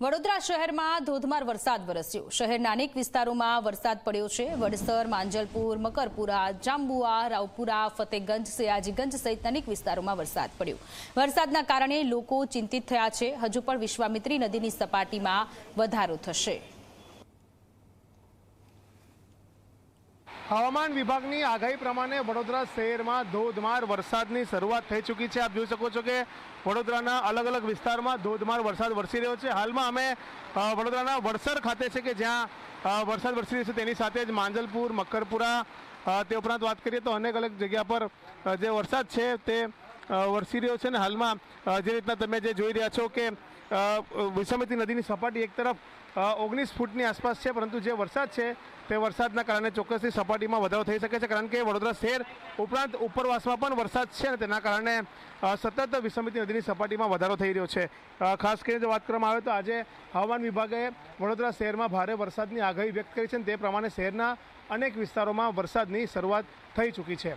વડોદરા શહેરમાં ધોધમાર વરસાદ વરસ્યો. શહેરના અનેક વિસ્તારોમાં વરસાદ પડ્યો છે. વડસર, માંજલપુર, મકરપુરા, જાંબુઆ, રાવપુરા ફતેગંજ સયાજીગંજ સહિત અનેક વિસ્તારોમાં વરસાદ પડ્યો. વરસાદના કારણે લોકો ચિંતિત થયા છે. હજુ પણ વિશ્વામિત્રી નદીની સપાટીમાં વધારો થશે. હવામાન વિભાગની આગાહી પ્રમાણે વડોદરા શહેરમાં ધોધમાર વરસાદની શરૂઆત થઈ ચૂકી છે. આપ જોઈ શકો છો કે વડોદરાના અલગ અલગ વિસ્તારમાં ધોધમાર વરસાદ વરસી રહ્યો છે. હાલમાં અમે વડોદરાના વડસર ખાતે છે કે જ્યાં વરસાદ વરસી રહ્યો છે તેની સાથે જ માંજલપુર, મકરપુરા તે ઉપરાંત વાત કરીએ તો અનેક અલગ જગ્યા પર જે વરસાદ છે તે વરસી રહ્યો છે ને હાલમાં જે રીતના તમે જે જોઈ રહ્યા છો કે વિષમતી નદીની સપાટી એક તરફ ઓગણીસ ફૂટની આસપાસ છે, પરંતુ જે વરસાદ છે, તે વરસાદના કારણે ચોક્કસથી સપાટીમાં વધારો થઈ શકે છે, કારણ કે વડોદરા શહેર ઉપરાંત ઉપરવાસમાં પણ વરસાદ છે અને તેના કારણે સતત વિશ્વામિત્રી નદીની સપાટીમાં વધારો થઈ રહ્યો છે. ખાસ કરીને જો વાત કરવામાં આવે તો આજે હવામાન વિભાગે વડોદરા શહેરમાં ભારે વરસાદની આગાહી વ્યક્ત કરી છે અને તે પ્રમાણે શહેરના અનેક વિસ્તારોમાં વરસાદની શરૂઆત થઈ ચૂકી છે.